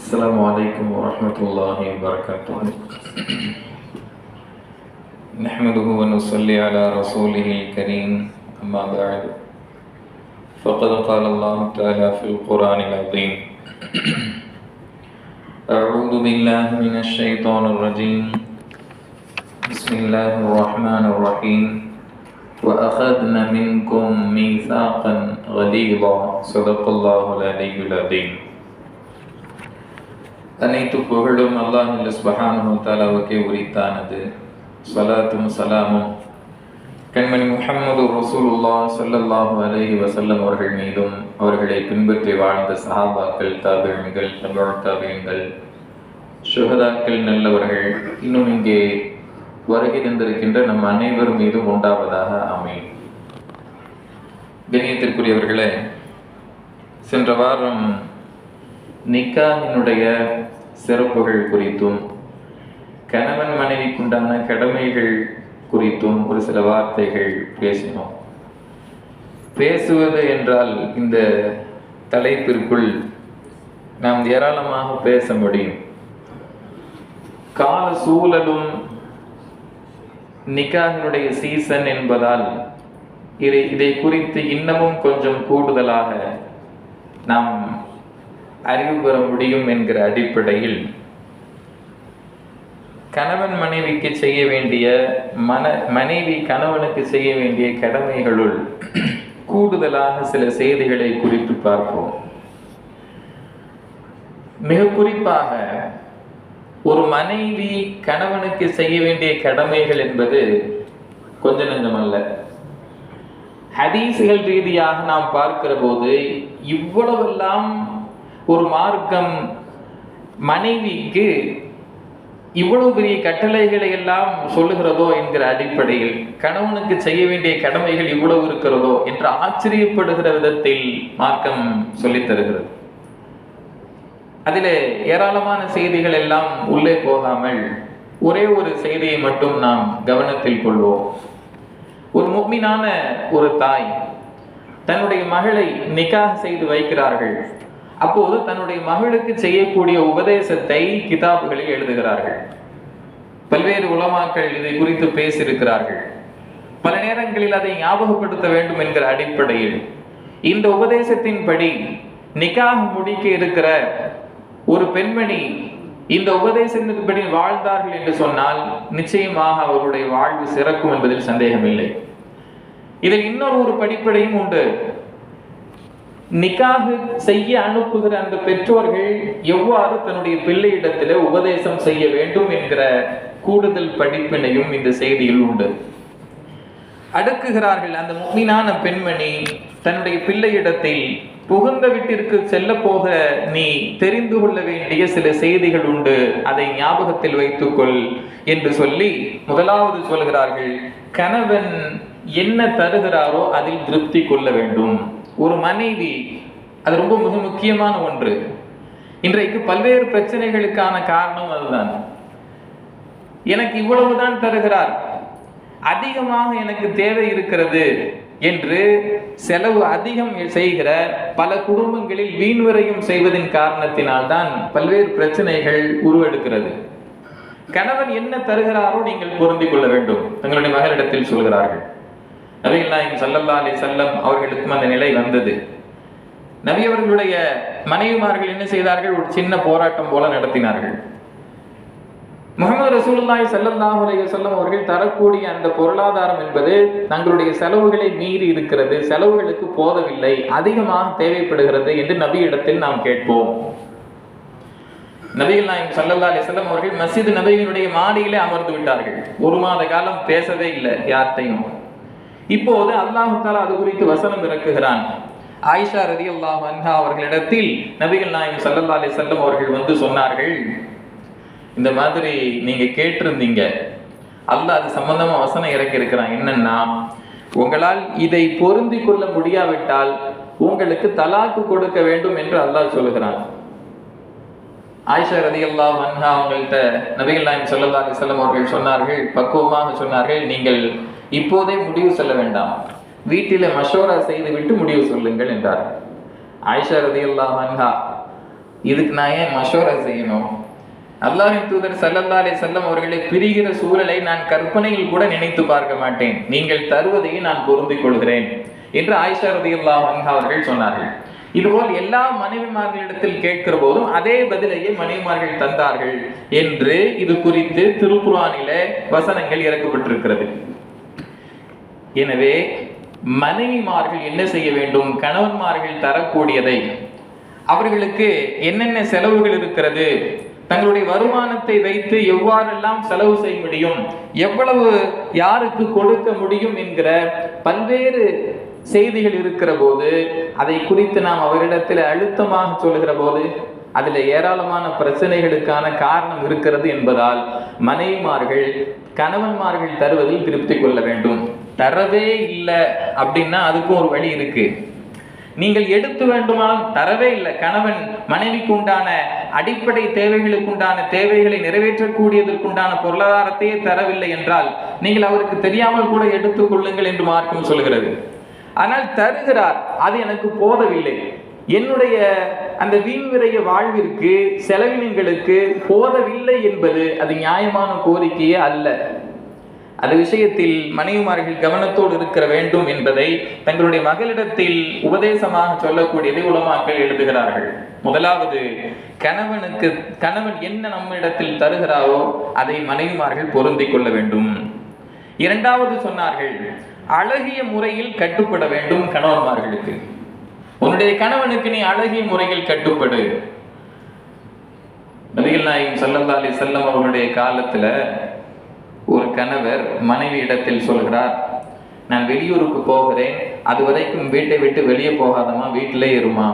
السلام عليكم ورحمة الله وبركاته. نحمده ونصلي على رسوله الكريم أما بعد. فقد قال الله تعالى في القرآن العظيم أعوذ بالله من الشيطان الرجيم. بسم الله الرحمن الرحيم. وأخذنا منكم ميثاقا غليظا. صدق الله العلي العظيم. அனைத்து புகழும் அல்லாஹ் சுபஹானஹு தாலாவுக்கே உரித்தானது. சலாத்தும் சலாமும். கண்மணி முஹம்மது ரசூலுல்லா சல்லல்லாஹு அலஹி வசல்லம் அவர்கள் மீதும் அவர்களை பின்பற்றி வாழ்ந்த சஹாபாக்கள் தாபியன்கள் தமிழ் தாபியன்கள் சுகதாக்கள் நல்லவர்கள் இன்னும் இங்கே வருகை தந்திருக்கின்ற நம் அனைவர் மீதும் உண்டாவதாக அமையும் கணியத்திற்குரியவர்களே சென்ற வாரம் நிக்காஹினுடைய சிறப்புகள் குறித்தும் கணவன் மனைவிக்குண்டான கடமைகள் குறித்தும் ஒரு சில வார்த்தைகள் பேசினோம். பேசுவது என்றால் இந்த தலைப்பிற்குள் நாம் ஏராளமாக பேச முடியும். கால சூழலும் நிக்காஹினுடைய சீசன் என்பதால் இதை இதை குறித்து இன்னமும் கொஞ்சம் கூடுதலாக நாம் அறிவு பெற முடியும் என்கிற அடிப்படையில் கணவன் மனைவிக்கு செய்ய வேண்டிய மன மனைவி கணவனுக்கு செய்ய வேண்டிய கடமைகளுள் கூடுதலாக சில செய்திகளை குறித்து பார்ப்போம். மிக குறிப்பாக ஒரு மனைவி கணவனுக்கு செய்ய வேண்டிய கடமைகள் என்பது கொஞ்ச நஞ்சமல்ல. ஹதீசுகள் ரீதியாக நாம் பார்க்கிற போது இவ்வளவெல்லாம் ஒரு மார்க்கம் மனைவிக்கு இவ்வளவு பெரிய கட்டளைகளை எல்லாம் சொல்லுகிறதோ என்கிற அடிப்படையில் கணவனுக்கு செய்ய வேண்டிய கடமைகள் இவ்வளவு இருக்கிறதோ என்று ஆச்சரியப்படுகிற விதத்தில் மார்க்கம் சொல்லித் தருகிறது. அதில் ஏராளமான செய்திகள் எல்லாம் உள்ளே போகாமல் ஒரே ஒரு செய்தியை மட்டும் நாம் கவனத்தில் கொள்வோம். ஒரு முக்மினான ஒரு தாய் தன்னுடைய மகளை நிக்காக செய்து வைக்கிறார்கள். அப்போது தன்னுடைய மகளுக்கு செய்யக்கூடிய உபதேசத்தை கிதாபுகளில் எழுதுகிறார்கள். பல்வேறு உலமாக்கள் இதை குறித்து பேசியிருக்கிறார்கள். பல நேரங்களில் அதை ஞாபகப்படுத்த வேண்டும் என்கிற அடிப்படையில் இந்த உபதேசத்தின்படி நிக்காக முடிக்க இருக்கிற ஒரு பெண்மணி இந்த உபதேசத்தின்படி வாழ்ந்தார்கள் என்று சொன்னால் நிச்சயமாக அவருடைய வாழ்வு சிறக்கும் என்பதில் சந்தேகமில்லை. இதில் இன்னொரு ஒரு படிப்படையும் உண்டு. நிக்காகு செய்ய அனுப்புகிற அந்த பெற்றோர்கள் எவ்வாறு தன்னுடைய பிள்ளையிடத்தில் உபதேசம் செய்ய வேண்டும் என்கிற கூடுதல் படிப்பினையும் இந்த செய்தியில் உண்டு. அடக்குகிறார்கள் அந்த முக்மீனான பெண்மணி தன்னுடைய பிள்ளையிடத்தில் புகுந்த வீட்டிற்கு செல்ல போக நீ தெரிந்து கொள்ள வேண்டிய சில செய்திகள் உண்டு. அதை ஞாபகத்தில் வைத்துக்கொள் என்று சொல்லி முதலாவது சொல்கிறார்கள் கணவன் என்ன தருகிறாரோ அதில் திருப்தி கொள்ள வேண்டும். ஒரு மனைவி அது ரொம்ப மிக முக்கியமான ஒன்று. இன்றைக்கு பல்வேறு பிரச்சனைகளுக்கான காரணம் அதுதான். எனக்கு இவ்வளவுதான் தருகிறார். அதிகமாக எனக்கு தேவை இருக்கிறது என்று செலவு அதிகம் செய்கிற பல குடும்பங்களில் வீண்வரையும் செய்வதின் காரணத்தினால்தான் பல்வேறு பிரச்சனைகள் உருவெடுக்கிறது. கணவன் என்ன தருகிறாரோ நீங்கள் பொருந்திக் கொள்ள வேண்டும். தங்களுடைய மகளிடத்தில் சொல்கிறார்கள். நபிகள் நாயகம் சல்லல்லா அலி செல்லம் அவர்களுக்கும் அந்த நிலை வந்தது. நபி அவர்களுடைய மனைவிமார்கள் என்ன செய்தார்கள்? ஒரு சின்ன போராட்டம் போல நடத்தினார்கள். முகமது ரசூலுல்லாய் சல்லல்லாஹு அலைய செல்லம் அவர்கள் தரக்கூடிய அந்த பொருளாதாரம் என்பது தங்களுடைய செலவுகளை மீறி இருக்கிறது செலவுகளுக்கு போதவில்லை அதிகமாக தேவைப்படுகிறது என்று நபியிடத்தில் நாம் கேட்போம். நபிகள் நாயகம் சல்லல்லா அலிஸ்லாம் அவர்கள் மசித் நபிகளுடைய மாடியிலே அமர்ந்து விட்டார்கள். ஒரு மாத காலம் பேசவே இல்லை யார்த்தையும் இப்போது அல்லாஹு தாலா அது குறித்து வசனம் இறக்குகிறான். ஆயிஷா ரதி அல்லாஹ் அன்ஹா அவர்களிடத்தில் நபிகள் நாயகம் சல்லல்லா அலி செல்லம் அவர்கள் வந்து சொன்னார்கள் இந்த மாதிரி நீங்க கேட்டிருந்தீங்க. அல்லாஹ் அது சம்பந்தமா வசனம் இறக்கி இருக்கிறான் என்னன்னா உங்களால் இதை பொருந்தி கொள்ள முடியாவிட்டால் உங்களுக்கு தலாக்கு கொடுக்க வேண்டும் என்று அல்லாஹ் சொல்லுகிறான். ஆயிஷா ரதி அல்லா மன்ஹா அவங்கள்ட்ட நபிகள் நாயம் சொல்லல்லா அலிசல்லம் அவர்கள் சொன்னார்கள் பக்குவமாக சொன்னார்கள் நீங்கள் இப்போதே முடிவு சொல்ல வேண்டாம். வீட்டில மஷோரா செய்துவிட்டு முடிவு சொல்லுங்கள் என்றார். ஆயிஷா ரதி அல்லாஹ் இதுக்கு நான் ஏன் மஷோரா செய்யணும்? அல்லாஹின் தூதர் சல்லல்லா அலைஹி செல்லம் அவர்களை பிரிகிற சூழலை நான் கற்பனையில் கூட நினைத்து பார்க்க மாட்டேன். நீங்கள் தருவதையே நான் பொருந்திக் கொள்கிறேன் என்று ஆயிஷா ரதி அல்லாஹா அவர்கள் சொன்னார்கள். இதுபோல் எல்லா மனைவிமார்களிடத்தில் கேட்கிற போதும் அதே பதிலையே மனைவிமார்கள் தந்தார்கள் என்று இது குறித்து திருக்குறானில வசனங்கள் இறக்கப்பட்டிருக்கிறது. எனவே மனைவிமார்கள் என்ன செய்ய வேண்டும்? கணவன்மார்கள் தரக்கூடியதை. அவர்களுக்கு என்னென்ன செலவுகள் இருக்கிறது? தங்களுடைய வருமானத்தை வைத்து எவ்வாறெல்லாம் செலவு செய்ய முடியும்? எவ்வளவு யாருக்கு கொடுக்க முடியும் என்கிற பல்வேறு செய்திகள் இருக்கிற போது அதை குறித்து நாம் அவரிடத்தில் அழுத்தமாக சொல்கிற போது அதில் ஏராளமான பிரச்சனைகளுக்கான காரணம் இருக்கிறது என்பதால் மனைவிமார்கள் கணவன்மார்கள் தருவதில் திருப்தி கொள்ள வேண்டும். தரவே இல்லை அப்படின்னா அதுக்கும் ஒரு வழி இருக்கு. நீங்கள் எடுத்து வேண்டுமானாலும் தரவே இல்லை. கணவன் மனைவிக்கு உண்டான அடிப்படை தேவைகளுக்கு உண்டான தேவைகளை நிறைவேற்றக்கூடியதற்குண்டான பொருளாதாரத்தையே தரவில்லை என்றால் நீங்கள் அவருக்கு தெரியாமல் கூட எடுத்துக் கொள்ளுங்கள் என்று மார்க்கம் சொல்கிறது. ஆனால் தருகிறார். அது எனக்கு போதவில்லை. என்னுடைய அந்த வீண்விரைய வாழ்விற்கு செலவினங்களுக்கு போதவில்லை என்பது அது நியாயமான கோரிக்கையே அல்ல. அது விஷயத்தில் மனைவிமார்கள் கவனத்தோடு இருக்கிற வேண்டும் என்பதை தங்களுடைய மகளிடத்தில் உபதேசமாக சொல்லக்கூடியதை உலமாக்கள் எழுதுகிறார்கள். முதலாவது கணவனுக்கு கணவன் என்ன நம்மிடத்தில் தருகிறாரோ அதை மனைவிமார்கள் பொருந்திக் கொள்ள வேண்டும். இரண்டாவது சொன்னார்கள் அழகிய முறையில் கட்டுப்பட வேண்டும் கணவன்மார்களுக்கு. உன்னுடைய கணவனுக்கு நீ அழகிய முறையில் கட்டுப்படு. நபிகள் நாயகம் சல்லல்லா அலி செல்லம் அவர்களுடைய காலத்துல ஒரு கணவர் மனைவி இடத்தில் சொல்கிறார் நான் வெளியூருக்கு போகிறேன். அது வரைக்கும் வீட்டை விட்டு வெளியே போகாதமா வீட்டிலே இருமா.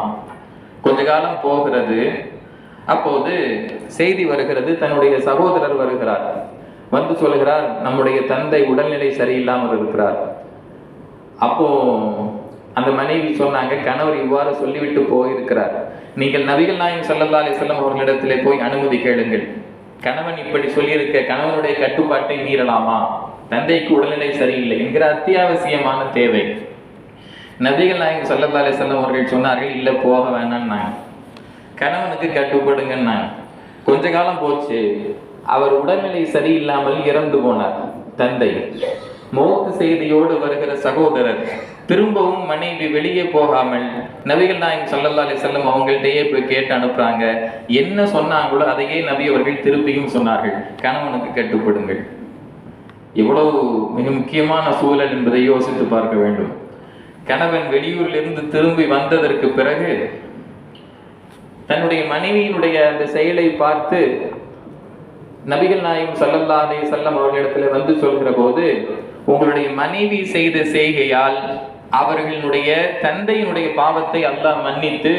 கொஞ்ச காலம் போகிறது. அப்போது செய்தி வருகிறது தன்னுடைய சகோதரர் வருகிறார். வந்து சொல்கிறார் நம்முடைய தந்தை உடல்நிலை சரியில்லாமல் இருக்கிறார். அப்போ அந்த மனைவி சொன்னாங்க கணவர் இவ்வாறு சொல்லிவிட்டு போயிருக்கிறார். நீங்கள் நபிகள் நாயகம் சல்லல்லா அலி செல்லம் அவர்களிடத்திலே போய் அனுமதி கேளுங்கள். கணவன் இப்படி சொல்லியிருக்க கணவனுடைய கட்டுப்பாட்டை மீறலாமா? தந்தைக்கு உடல்நிலை சரியில்லை என்கிற அத்தியாவசியமான தேவை. நபிகள் நாயகம் ஸல்லல்லாஹு அலைஹி வஸல்லம் அவர்கள் சொன்னார்கள் இல்லை போக வேணாம்னாங்க. கணவனுக்கு கட்டுப்படுங்கன்னாங்க. கொஞ்ச காலம் போச்சு அவர் உடல்நிலை சரியில்லாமல் இறந்து போனார் தந்தை. மௌத்து செய்தியோடு வருகிற சகோதரர் திரும்பவும் மனைவி வெளியே போகாமல் நபிகள் நாயகம் சல்லல்லா அலி செல்லம் அவங்கள்ட்டயே போய் கேட்டு அனுப்புறாங்க. என்ன சொன்னாங்களோ அதையே நபி அவர்கள் திருப்பியும் சொன்னார்கள். கணவனுக்கு கட்டுப்படுங்கள். எவ்வளவு மிக முக்கியமான சூழல் என்பதை யோசித்து பார்க்க வேண்டும். கணவன் வெளியூரிலிருந்து திரும்பி வந்ததற்கு பிறகு தன்னுடைய மனைவியினுடைய அந்த செயலை பார்த்து நபிகள் நாயகம் சல்லல்லா அலி செல்லம் அவர்களிடத்துல வந்து சொல்கிற போது உங்களுடைய மனைவி செய்த செய்கையால் அவர்களுடைய தந்தையினுடைய பாவத்தை அல்லாஹ் மன்னித்து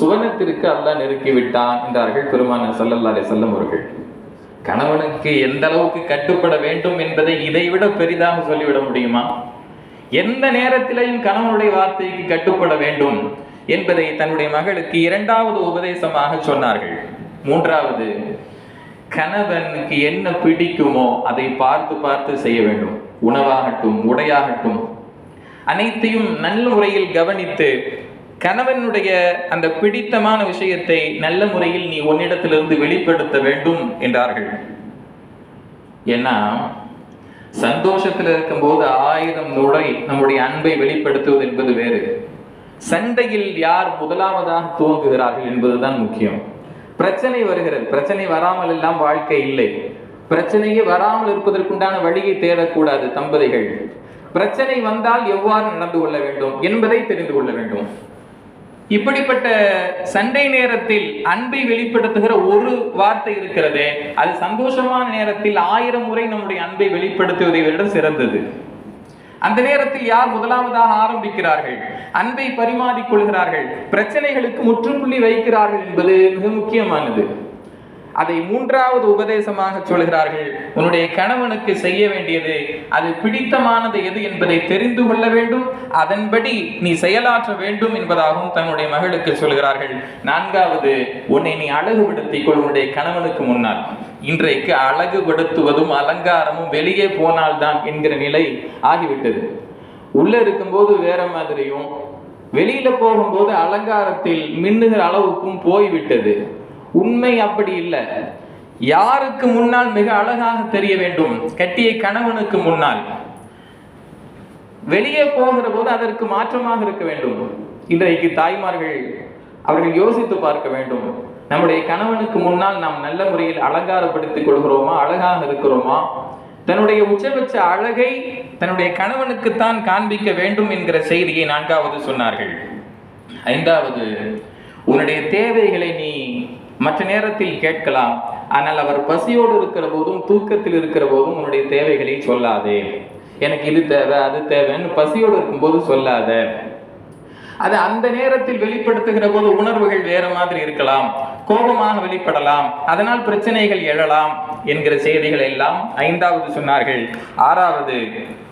சுவனத்திற்கு அல்லாஹ் நெருக்கி விட்டான் என்றார்கள் பெருமான சல்லல்லா அலி வஸல்லம் அவர்கள். கணவனுக்கு எந்த அளவுக்கு கட்டுப்பட வேண்டும் என்பதை இதைவிட பெரிதாக சொல்லிவிட முடியுமா? எந்த நேரத்திலையும் கணவனுடைய வார்த்தைக்கு கட்டுப்பட வேண்டும் என்பதை தன்னுடைய மகளுக்கு இரண்டாவது உபதேசமாக சொன்னார்கள். மூன்றாவது கணவனுக்கு என்ன பிடிக்குமோ அதை பார்த்து பார்த்து செய்ய வேண்டும். உணவாகட்டும் உடையாகட்டும் அனைத்தையும் நல்ல முறையில் கவனித்து கணவனுடைய அந்த பிடித்தமான விஷயத்தை நல்ல முறையில் நீ உன்னிடத்திலிருந்து வெளிப்படுத்த வேண்டும் என்றார்கள். ஏன்னா சந்தோஷத்தில் இருக்கும்போது ஆயிரம் முறை நம்முடைய அன்பை வெளிப்படுத்துவது என்பது வேறு. சண்டையில் யார் முதலாவதாக துவங்குகிறார்கள் என்பதுதான் முக்கியம். பிரச்சனை வருகிறது. பிரச்சனை வராமல் எல்லாம் வாழ்க்கை இல்லை. பிரச்சனையே வராமல் இருப்பதற்குண்டான வழியை தேடக்கூடாது தம்பதிகள். பிரச்சனை வந்தால் எவ்வாறு நடந்து கொள்ள வேண்டும் என்பதை தெரிந்து கொள்ள வேண்டும். இப்படிப்பட்ட சண்டை நேரத்தில் அன்பை வெளிப்படுத்துகிற ஒரு வார்த்தை இருக்கிறதே அது சந்தோஷமான நேரத்தில் ஆயிரம் முறை நம்முடைய அன்பை வெளிப்படுத்துவதை விட சிறந்தது. அந்த நேரத்தில் யார் முதலாவதாக ஆரம்பிக்கிறார்கள்? அன்பை பரிமாறிக் கொள்கிறார்கள். பிரச்சனைகளுக்கு முற்றுப்புள்ளி வைக்கிறார்கள் என்பது மிக முக்கியமானது. அதை மூன்றாவது உபதேசமாக சொல்கிறார்கள். உன்னுடைய கணவனுக்கு செய்ய வேண்டியது அது பிடித்தமானது எது என்பதை தெரிந்து கொள்ள வேண்டும். அதன்படி நீ செயலாற்ற வேண்டும் என்பதாகவும் தன்னுடைய மகளுக்கு சொல்கிறார்கள். நான்காவது உன்னை நீ அழகுபடுத்திக் கொள் உன்னுடைய கணவனுக்கு முன்னால். இன்றைக்கு அழகுபடுத்துவதும் அலங்காரமும் வெளியே போனால்தான் என்கிற நிலை ஆகிவிட்டது. உள்ள இருக்கும்போது வேற மாதிரியும் வெளியில போகும்போது அலங்காரத்தில் மின்னுகிற அளவுக்கும் போய்விட்டது. உண்மை அப்படி இல்லை. யாருக்கு முன்னால் மிக அழகாக தெரிய வேண்டும்? கட்டிய கணவனுக்கு முன்னால். வெளியே போகிற போது அதற்கு மாற்றமாக இருக்க வேண்டும். இன்றைக்கு தாய்மார்கள் அவர்கள் யோசித்து பார்க்க வேண்டும். நம்முடைய கணவனுக்கு முன்னால் நாம் நல்ல முறையில் அலங்காரப்படுத்திக் கொள்கிறோமா? அழகாக இருக்கிறோமா? தன்னுடைய உச்சபட்ச அழகை தன்னுடைய கணவனுக்குத்தான் காண்பிக்க வேண்டும் என்கிற செய்தியை நான்காவது சொன்னார்கள். ஐந்தாவது உன்னுடைய தேவைகளை நீ மற்ற நேரத்தில் கேட்கலாம் ஆனால் அவர் பசியோடு இருக்கிற போதும் தூக்கத்தில் இருக்கிற போதும் உன்னுடைய தேவைகளை சொல்லாதே. எனக்கு இது தேவை அது தேவைன்னு பசியோடு இருக்கும்போது சொல்லாத. அது அந்த நேரத்தில் வெளிப்படுத்துகிற போது உணர்வுகள் வேற மாதிரி இருக்கலாம். கோபமாக வெளிப்படலாம். அதனால் பிரச்சனைகள் எழலாம் என்கிற செய்திகள் எல்லாம் ஐந்தாவது சொன்னார்கள். ஆறாவது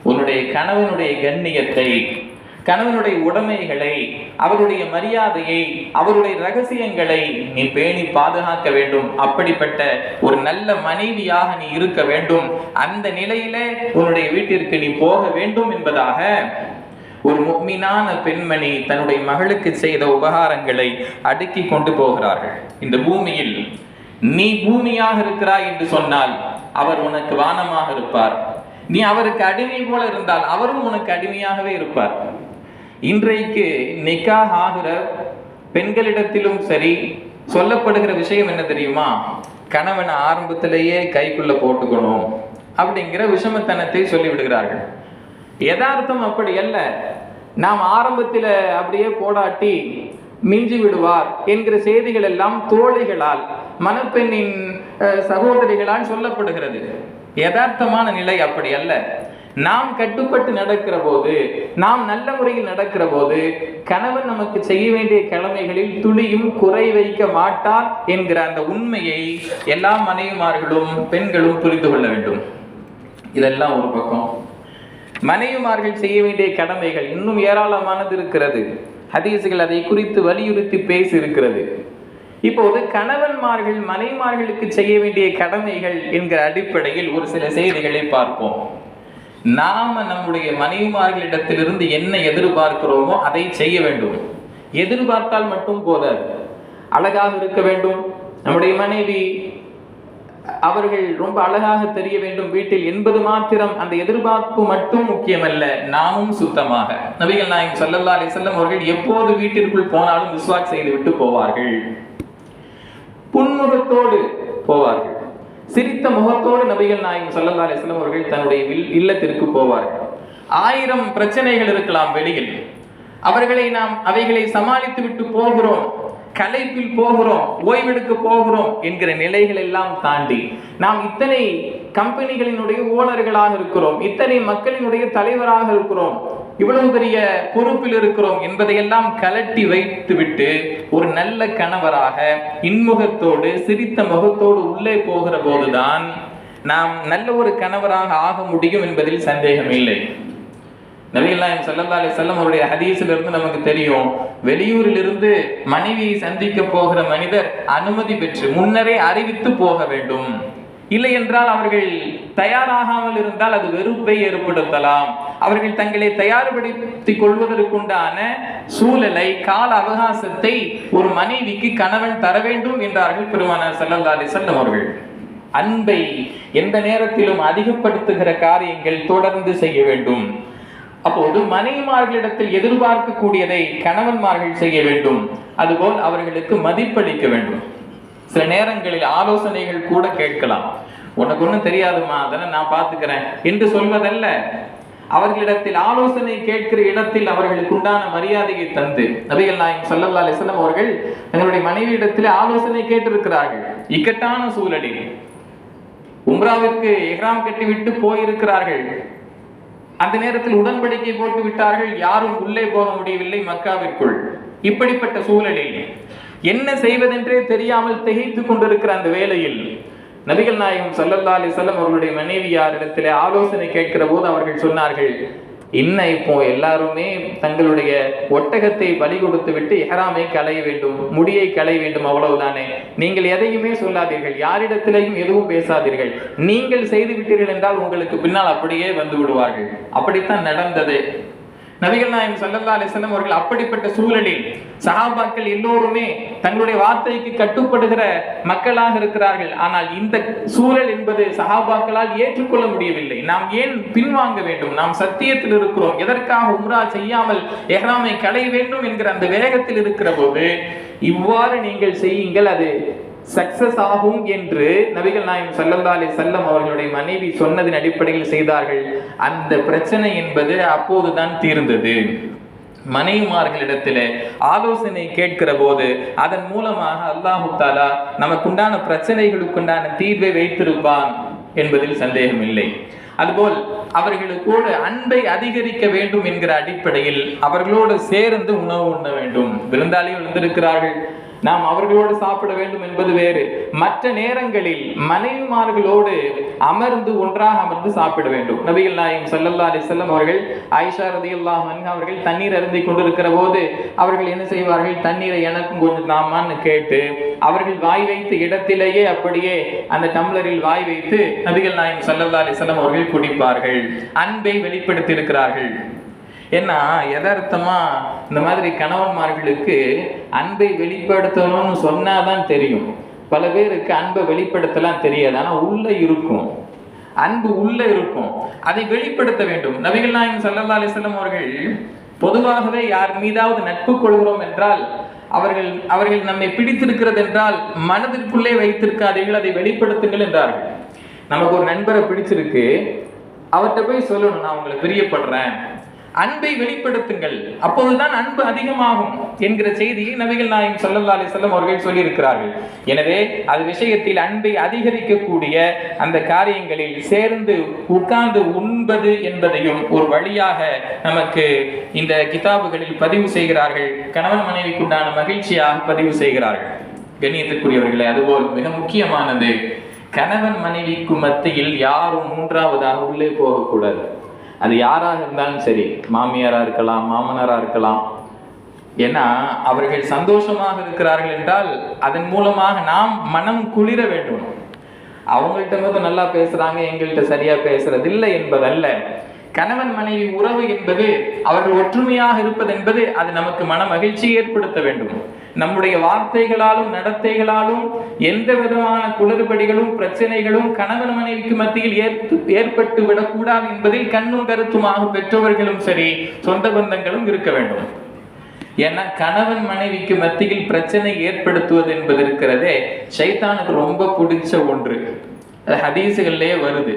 உன்னுடைய கணவனுடைய கண்ணியத்தை கணவனுடைய உடைமைகளை அவருடைய மரியாதையை அவருடைய ரகசியங்களை நீ பேணி பாதுகாக்க வேண்டும். அப்படிப்பட்ட ஒரு நல்ல மனைவியாக நீ இருக்க வேண்டும். அந்த நிலையிலே உன்னுடைய வீட்டிற்கு நீ போக வேண்டும் என்பதாக ஒரு முக்மினான பெண்மணி தன்னுடைய மகளுக்கு செய்த உபகாரங்களை அடுக்கி கொண்டு போகிறார்கள். இந்த பூமியில் நீ பூமியாக இருக்கிறாய் என்று சொன்னால் அவர் உனக்கு வானமாக இருப்பார். நீ அவருக்கு அடிமை போல இருந்தால் அவரும் உனக்கு அடிமையாகவே இருப்பார். இன்றைக்கு நிக்கா ஆகிற பெண்களிடத்திலும் சரி சொல்லப்படுகிற விஷயம் என்ன தெரியுமா? கணவனை ஆரம்பத்திலேயே கைக்குள்ள போட்டுக்கணும் அப்படிங்கிற விஷமத்தனத்தை சொல்லி விடுகிறார்கள் யதார்த்தம் அப்படி அல்ல. நாம் ஆரம்பத்தில் அப்படியே போடாட்டி மிஞ்சி விடுவார் என்கிற செய்திகள் எல்லாம் தோழிகளால் மணப்பெண்ணின் சகோதரிகளால் சொல்லப்படுகிறது. யதார்த்தமான நிலை அப்படி அல்ல. நாம் கட்டுப்பட்டு நடக்கிற போது நாம் நல்ல முறையில் நடக்கிற போது கணவன் நமக்கு செய்ய வேண்டிய கடமைகளில் துளியும் குறை வைக்க மாட்டார் என்கிற அந்த உண்மையை எல்லா மனைவிமார்களும் பெண்களும் புரிந்து கொள்ள வேண்டும். இதெல்லாம் ஒரு பக்கம். மனைவிமார்கள் செய்ய வேண்டிய கடமைகள் இன்னும் ஏராளமானது இருக்கிறது. ஹதீசுகள் அதை குறித்து வலியுறுத்தி பேசி இருக்கிறது இப்போது கணவன்மார்கள் மனைவிமார்களுக்கு செய்ய வேண்டிய கடமைகள் என்கிற அடிப்படையில் ஒரு சில செய்திகளை பார்ப்போம். நாம நம்முடைய மனைவிமார்களிடத்திலிருந்து என்ன எதிர்பார்க்கிறோமோ அதை செய்ய வேண்டும். எதிர்பார்த்தால் மட்டும் போதாது அழகாக இருக்க வேண்டும். நம்முடைய மனைவி அவர்கள் ரொம்ப அழகாக தெரிய வேண்டும். வீட்டில் என்பது மாத்திரம் அந்த எதிர்பார்ப்பு மட்டும் முக்கியமல்ல நாமும் சுத்தமாக. நபிகள் நாயகம் சல்லல்லா அலைஹி வஸல்லம் அவர்கள் எப்போது வீட்டிற்குள் போனாலும் விஸ்வாக் செய்து விட்டு போவார்கள். புன்முகத்தோடு போவார்கள். சிரித்த முகத்தோடு நபிகள் நாயகம் சல்லா அலிஸ்லாம் அவர்கள் தன்னுடைய வில்- இல்லத்திற்கு போவார்கள். ஆயிரம் பிரச்சனைகள் இருக்கலாம் வெளியில். அவர்களை நாம் அவைகளை சமாளித்து விட்டு போகிறோம் களைப்பில் போகிறோம் ஓய்வெடுக்க போகிறோம் என்கிற நிலைகள் எல்லாம் தாண்டி நாம் இத்தனை கம்பெனிகளினுடைய ஓனர்களாக இருக்கிறோம் இத்தனை மக்களினுடைய தலைவராக இருக்கிறோம் இவ்வளவு பெரிய பொறுப்பில் இருக்கிறோம் என்பதையெல்லாம் கலட்டி வைத்துவிட்டு ஒரு நல்ல கணவராக இன்முகத்தோடு சிரித்த முகத்தோடு உள்ளே போகிற போதுதான் நாம் நல்ல ஒரு கணவராக ஆக முடியும் என்பதில் சந்தேகம் இல்லை நபிகள்நாயகம் ஸல்லல்லாஹு அலி செல்லம் அவருடைய ஹதீஸில் இருந்து நமக்கு தெரியும் வெளியூரில் இருந்து மனைவியை சந்திக்க போகிற மனிதர் அனுமதி பெற்று முன்னரே அறிவித்து போக வேண்டும். இல்லை என்றால் அவர்கள் தயாராகாமல் இருந்தால் அது வெறுப்பை ஏற்படுத்தலாம். அவர்கள் தங்களை தயார்படுத்திக் கொள்வதற்குண்டான சூழலை கால அவகாசத்தை ஒரு மனைவிக்கு கணவன் தர வேண்டும் என்றார்கள் பெருமானார் ஸல்லல்லாஹு அலைஹி வஸல்லம் அவர்கள். அன்பை எந்த நேரத்திலும் அதிகப்படுத்துகிற காரியங்கள் தொடர்ந்து செய்ய வேண்டும். அப்போது மனைவிமார்களிடத்தில் எதிர்பார்க்கக்கூடியதை கணவன்மார்கள் செய்ய வேண்டும். அதுபோல் அவர்களுக்கு மதிப்பளிக்க வேண்டும். சில நேரங்களில் ஆலோசனைகள் கூட கேட்கலாம். உனக்கு ஒன்றும் தெரியாதுமா அதனை நான் பார்த்துக்கிறேன் என்று சொல்வதல்ல. அவர்களிடத்தில் ஆலோசனை கேட்கிற இடத்தில் அவர்களுக்கு உண்டான மரியாதையை தந்து நபிகள் நாயகம் சல்லல்லா அலைஹி அவர்கள் தங்களுடைய மனைவியிடத்தில் ஆலோசனை கேட்டிருக்கிறார்கள். இக்கட்டான சூழலில் உம்ராவிற்கு எஹ்ராம் கட்டிவிட்டு போயிருக்கிறார்கள். அந்த நேரத்தில் உடன்படிக்கை போட்டு விட்டார்கள் யாரும் உள்ளே போக முடியவில்லை மக்காவிற்குள். இப்படிப்பட்ட சூழலில் என்ன செய்வதென்றே தெரியாமல் திகைத்துக் கொண்டிருக்கிற அந்த வேளையில் நபிகள் நாயகம் சல்லல்லா அலி சொல்லம் அவர்களுடைய மனைவியாரிடத்திலே ஆலோசனை கேட்கிற போது அவர்கள் சொன்னார்கள் இன்ன இப்போ எல்லாருமே தங்களுடைய ஒட்டகத்தை பலி கொடுத்து விட்டு எஹராமை களைய வேண்டும் முடியை களைய வேண்டும் அவ்வளவுதானே. நீங்கள் எதையுமே சொல்லாதீர்கள் யாரிடத்திலேயும் எதுவும் பேசாதீர்கள். நீங்கள் செய்து விட்டீர்கள் என்றால் உங்களுக்கு பின்னால் அப்படியே வந்து விடுவார்கள். அப்படித்தான் நடந்தது. நபிகள் நாயகம் சல்லல்லா அலிஸ்லாம் அவர்கள் அப்படிப்பட்ட சூழலில் சஹாபாக்கள் எல்லோருமே தங்களுடைய வார்த்தைக்கு கட்டுப்படுகிற மக்களாக இருக்கிறார்கள். ஆனால் இந்த சூழல் என்பது சஹாபாக்களால் ஏற்றுக்கொள்ள முடியவில்லை. நாம் ஏன் பின்வாங்க வேண்டும்? நாம் சத்தியத்தில் இருக்கிறோம். எதற்காக உம்ரா செய்யாமல் எஹ்ராமை களைய வேண்டும் என்கிற அந்த வேகத்தில் இருக்கிற போது இவ்வாறு நீங்கள் செய்யுங்கள். அது சக்சஸ் ஆகும் என்று நபிகள் நாயம் சல்லல்லா அலி செல்லம் அவர்களுடைய மனைவி சொன்னதின் அடிப்படையில் செய்தார்கள். அந்த பிரச்சனை என்பது அப்போதுதான் தீர்ந்தது. மனைவிமார்களிடத்தில் ஆலோசனை கேட்கிற போது அதன் மூலமாக அல்லாஹு தாலா நமக்குண்டான பிரச்சனைகளுக்குண்டான தீர்வை வைத்திருப்பான் என்பதில் சந்தேகம் இல்லை அதுபோல் அவர்களுக்கோடு அன்பை அதிகரிக்க வேண்டும் என்கிற அடிப்படையில் அவர்களோடு சேர்ந்து உணவு உண்ண வேண்டும். விருந்தாளிகள் வந்திருக்கிறார்கள். நாம் அவர்களோடு சாப்பிட வேண்டும் என்பது வேறு. மற்ற நேரங்களில் மனைவிமார்களோடு அமர்ந்து ஒன்றாக அமர்ந்து சாப்பிட வேண்டும். நபிகள் நாயகம் சல்லல்லா அலிசல்லம் அவர்கள் ஐஷா ரதி அவர்கள் தண்ணீர் அருந்தி கொண்டிருக்கிற போது அவர்கள் என்ன செய்வார்கள்? தண்ணீரை எனக்கும் கொஞ்சம் தாமான்னு கேட்டு அவர்கள் வாய் வைத்த இடத்திலேயே அப்படியே அந்த டம்ளரில் வாய் வைத்து நபிகள் நாயகம் சல்லல்லா அலிசல்லம் அவர்கள் குடிப்பார்கள். அன்பை வெளிப்படுத்தி இருக்கிறார்கள் ஏன்னா யதார்த்தமாக இந்த மாதிரி கணவன்மார்களுக்கு அன்பை வெளிப்படுத்தணும்னு சொன்னாதான் தெரியும். பல பேருக்கு அன்பை வெளிப்படுத்தலாம் தெரியாது. ஆனால் உள்ள இருக்கும். அன்பு உள்ள இருக்கும். அதை வெளிப்படுத்த வேண்டும். நபிகள் நாயகம் சல்லா அலிஸ்லாம் அவர்கள் பொதுவாகவே யார் மீதாவது நட்பு கொள்கிறோம் என்றால் அவர்கள் அவர்கள் நம்மை பிடித்திருக்கிறது என்றால் மனதிற்குள்ளே வைத்திருக்காதீர்கள் அதை வெளிப்படுத்துங்கள் என்றார்கள். நமக்கு ஒரு நண்பரை பிடிச்சிருக்கு. அவர்கிட்ட போய் சொல்லணும் நான் உங்களை பிரியப்படுறேன். அன்பை வெளிப்படுத்துங்கள். அப்போதுதான் அன்பு அதிகமாகும் என்கிற செய்தியை நபிகள் நாயகம் சல்லல்லா அலிசல்லம் அவர்கள் சொல்லியிருக்கிறார்கள். எனவே அது விஷயத்தில் அன்பை அதிகரிக்கக்கூடிய அந்த காரியங்களில் சேர்ந்து உட்கார்ந்து உண்பது என்பதையும் ஒரு வழியாக நமக்கு இந்த கிதாபுகளில் பதிவு செய்கிறார்கள். கணவன் மனைவிக்குண்டான மகிழ்ச்சியாக பதிவு செய்கிறார்கள். கண்ணியத்துக்குரியவர்களே அதுபோல் மிக முக்கியமானது கணவன் மனைவிக்கு மத்தியில் யாரும் மூன்றாவதாக உள்ளே போகக்கூடாது. அது யாராக இருந்தாலும் சரி மாமியாரா இருக்கலாம் மாமனாரா இருக்கலாம். ஏன்னா அவர்கள் சந்தோஷமாக இருக்கிறார்கள் என்றால் அதன் மூலமாக நாம் மனம் குளிர வேண்டும். அவங்கள்ட்ட மட்டும் நல்லா பேசுறாங்க எங்கள்கிட்ட சரியா பேசுறது இல்லை என்பதல்ல. கணவன் மனைவி உறவு என்பது அவர்கள் ஒற்றுமையாக இருப்பது என்பது அது நமக்கு மன மகிழ்ச்சி ஏற்படுத்த வேண்டும். நம்முடைய வார்த்தைகளாலும் நடத்தைகளாலும் எந்த விதமான குளறுபடிகளும் பிரச்சனைகளும் கணவன் மனைவிக்கு மத்தியில் ஏற்பட்டு விடக்கூடாது என்பதில் கண்ணும் கருத்துமாக பெற்றவர்களும் சரி சொந்த பந்தங்களும் இருக்க வேண்டும். ஏன்னா கணவன் மனைவிக்கு மத்தியில் பிரச்சனை ஏற்படுத்துவது என்பது இருக்கிறதே சைத்தானுக்கு ரொம்ப பிடிச்ச ஒன்று. அது ஹதீசுகள்லேயே வருது.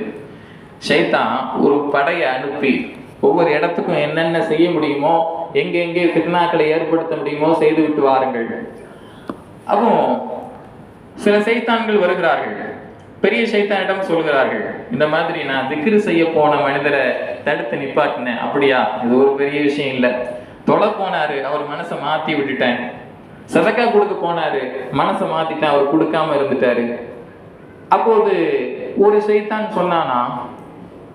சைத்தான் ஒரு படையை அனுப்பி ஒவ்வொரு இடத்துக்கும் என்னென்ன செய்ய முடியுமோ எங்கே எங்கே ஃபித்னாக்களை ஏற்படுத்த முடியுமோ செய்து விட்டு வாருங்கள். அப்போ சில சைத்தான்கள் வருகிறார்கள். பெரிய சைத்தானிடம் சொல்கிறார்கள் இந்த மாதிரி நான் திக்ரு செய்ய போன மனிதரை தடுத்து நிப்பாட்டினேன். அப்படியா? இது ஒரு பெரிய விஷயம் இல்லை. தொலை போனாரு அவர் மனசை மாத்தி விட்டுட்டேன். சதக்கா கொடுக்க போனாரு மனசை மாத்திட்டேன் அவர் கொடுக்காம இருந்துட்டாரு. அப்போது ஒரு சைத்தான் சொன்னானா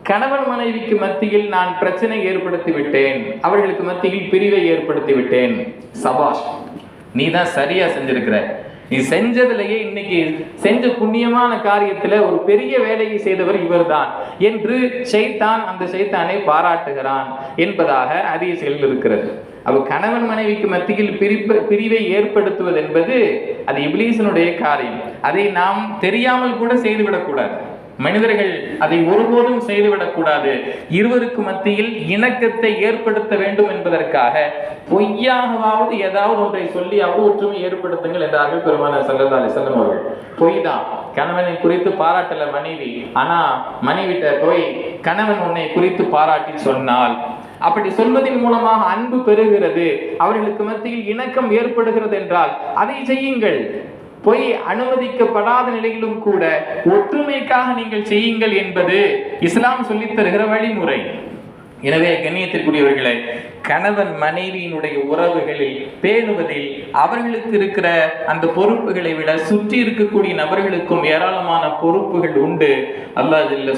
கணவன் மனைவிக்கு மத்தியில் நான் பிரச்சனை ஏற்படுத்தி விட்டேன் அவர்களுக்கு மத்தியில் பிரிவை ஏற்படுத்தி விட்டேன் சபாஷ் நீ தான் சரியா செஞ்சிருக்கிற. நீ செஞ்சதுலயே இன்னைக்கு செஞ்ச புண்ணியமான காரியத்துல ஒரு பெரிய வேலையை செய்தவர் இவர்தான் என்று சைத்தான் அந்த சைத்தானை பாராட்டுகிறான் என்பதாக அதிசயில் இருக்கிறது. அவ கணவன் மனைவிக்கு மத்தியில் பிரிப்பு பிரிவை ஏற்படுத்துவது என்பது அது இப்லீசனுடைய காரியம். அதை நாம் தெரியாமல் கூட செய்துவிடக்கூடாது. மனிதர்கள் அதை ஒருபோதும் செய்துவிடக்கூடாது. இருவருக்கு மத்தியில் இணக்கத்தை ஏற்படுத்த வேண்டும் என்பதற்காக பொய்யாகவாவது ஏதாவது ஒன்றை சொல்லி ஒற்றுமை ஏற்படுத்துங்கள் என்றார்கள் பெருமான சல்லா அலிசல்லம் அவர்கள். பொய் தான் கணவனை குறித்து பாராட்டல மனைவி. ஆனா மனைவிட்ட போய் கணவன் உன்னை குறித்து பாராட்டி சொன்னால் அப்படி சொல்வதன் மூலமாக அன்பு பெறுகிறது. அவர்களுக்கு மத்தியில் இணக்கம் ஏற்படுகிறது என்றால் அதை செய்யுங்கள். பொய் அனுமதிக்கப்படாத நிலையிலும் கூட ஒற்றுமைக்காக நீங்கள் செய்யுங்கள் என்பது இஸ்லாம் சொல்லித் தருகிற வழிமுறை. எனவே கண்ணியத்திற்குரியவர்களே கணவன் மனைவியினுடைய உறவுகளில் பேணுவதில் அவர்களுக்கு இருக்கிற அந்த பொறுப்புகளை விட சுற்றி இருக்கக்கூடிய நபர்களுக்கும் ஏராளமான பொறுப்புகள் உண்டு. அல்லாஹ் ஜல்ல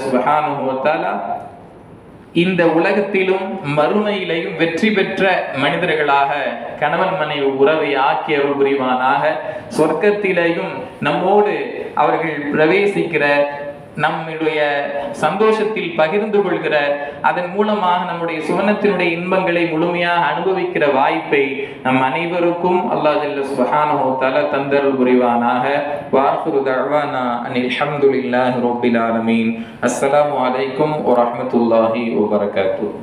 இந்த உலகத்திலும் மறுமையிலையும் வெற்றி பெற்ற மனிதர்களாக கணவன் மனைவி உறவை ஆக்கியவர் புரிவானாக. சொர்க்கத்திலையும் நம்மோடு அவர்கள் பிரவேசிக்கிற நம்முடைய சந்தோஷத்தில் பகிர்ந்து கொள்கிற அதன் மூலமாக நம்முடைய சுவனத்தினுடைய இன்பங்களை முழுமையாக அனுபவிக்கிற வாய்ப்பை நம் அனைவருக்கும் அல்லாஹ் சுஹானோ தல தந்தருள் புரிவானாக. வார்குரு தழ்வானா அனில் ஹம்துலில்லாஹி ரப்பில் ஆலமீன். அஸ்ஸலாமு அலைக்கும் வரஹ்மத்துல்லாஹி வபரகாத்துஹு